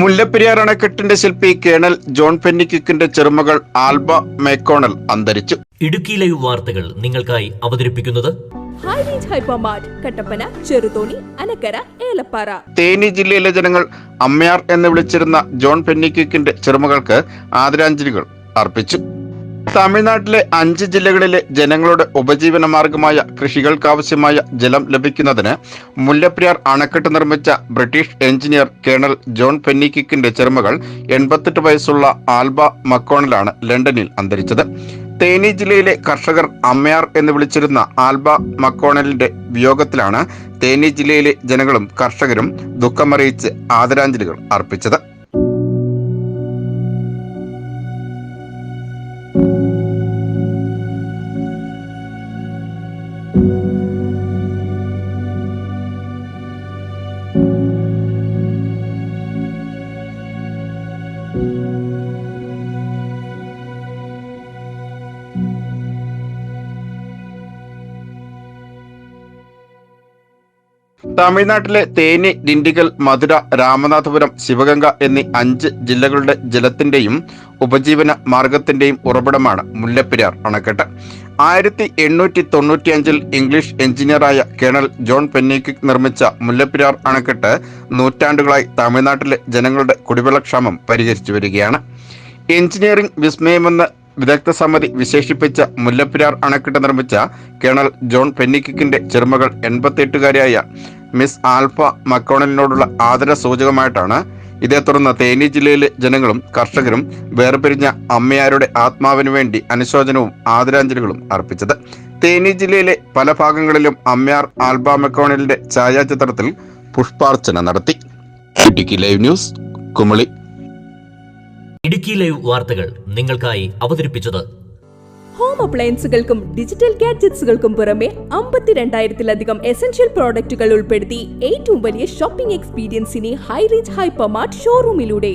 മുല്ലപ്പെരിയാർ അണക്കെട്ടിന്റെ ശില്പി colonel John പെന്നിക്കിക്കിന്റെ ചെറുമകൾ ആൽബ മേക്കോണൽ അന്തരിച്ചു. ഇടുക്കി ലൈവ് വാർത്തകൾ നിങ്ങൾക്കായി അവതരിപ്പിക്കുന്നത് കട്ടപ്പന ചെറുതോണി അനക്കര ഏലപ്പാറ. തേനി ജില്ലയിലെ ജനങ്ങൾ അമ്മയാർ എന്ന് വിളിച്ചിരുന്ന ജോൺ പെന്നിക്കിക്കിന്റെ ചെറുമകൾക്ക് ആദരാഞ്ജലികൾ അർപ്പിച്ചു. തമിഴ്നാട്ടിലെ അഞ്ച് ജില്ലകളിലെ ജനങ്ങളുടെ ഉപജീവന മാർഗമായ കൃഷികൾക്കാവശ്യമായ ജലം ലഭിക്കുന്നതിന് മുല്ലപ്പെരിയാർ അണക്കെട്ട് നിർമ്മിച്ച ബ്രിട്ടീഷ് എഞ്ചിനീയർ കേണൽ ജോൺ പെന്നിക്കിക്കിന്റെ ചെറുമകൾ എൺപത്തെട്ട് വയസ്സുള്ള ആൽബ മക്കോണലാണ് ലണ്ടനിൽ അന്തരിച്ചത്. തേനി ജില്ലയിലെ കർഷകർ അമ്മയാർ എന്ന് വിളിച്ചിരുന്ന ആൽബ മക്കോണലിന്റെ വിയോഗത്തിലാണ് തേനി ജില്ലയിലെ ജനങ്ങളും കർഷകരും ദുഃഖമറിയിച്ച് ആദരാഞ്ജലികൾ അർപ്പിച്ചത്. thank you തമിഴ്നാട്ടിലെ തേനി ദിണ്ടിഗൽ മധുര രാമനാഥപുരം ശിവഗംഗ എന്നീ അഞ്ച് ജില്ലകളുടെ ജലത്തിന്റെയും ഉപജീവന മാർഗത്തിന്റെയും ഉറവിടമാണ് മുല്ലപ്പെരിയാർ അണക്കെട്ട്. ആയിരത്തി എണ്ണൂറ്റി തൊണ്ണൂറ്റിയഞ്ചിൽ ഇംഗ്ലീഷ് എഞ്ചിനീയറായ കേണൽ ജോൺ പെന്നീക്കിക് നിർമ്മിച്ച മുല്ലപ്പെരിയാർ അണക്കെട്ട് നൂറ്റാണ്ടുകളായി തമിഴ്നാട്ടിലെ ജനങ്ങളുടെ കുടിവെള്ളക്ഷാമം പരിഹരിച്ചു വരികയാണ്. എഞ്ചിനീയറിംഗ് വിസ്മയമെന്ന് വിദഗ്ധ സമിതി വിശേഷിപ്പിച്ച മുല്ലപ്പെരിയാർ അണക്കെട്ട് നിർമ്മിച്ച കേണൽ ജോൺ പെന്നിക്കിക്കിന്റെ ചെറുമകൾ എൺപത്തിയെട്ടുകാരിയായ മിസ് ആൽഫ മക്കോണലിനോടുള്ള ആദര സൂചകമായിട്ടാണ് ഇതേ തുടർന്ന് തേനി ജില്ലയിലെ ജനങ്ങളും കർഷകരും വേർപിരിഞ്ഞ അമ്മയാരുടെ ആത്മാവിനു വേണ്ടി അനുശോചനവും ആദരാഞ്ജലികളും അർപ്പിച്ചത്. തേനി ജില്ലയിലെ പല ഭാഗങ്ങളിലും അമ്മയാർ ആൽബ മക്കോണലിന്റെ ഛായാചിത്രത്തിൽ പുഷ്പാർച്ചന നടത്തി. Idukki live news Kumily. Idukki live വാർത്തകൾ നിങ്ങൾക്കായി അവതരിപ്പിച്ചത് ഹോം അപ്ലയൻസുകൾക്കും ഡിജിറ്റൽ ഗാഡ്ജറ്റ്സുകൾക്കും പുറമെ അമ്പത്തിരണ്ടായിരത്തിലധികം എസൻഷ്യൽ പ്രോഡക്റ്റുകൾ ഉൾപ്പെടുത്തി ഏറ്റവും വലിയ ഷോപ്പിംഗ് എക്സ്പീരിയൻസിനെ ഹൈറേഞ്ച് ഹൈപ്പർമാർട്ട് ഷോറൂമിലൂടെ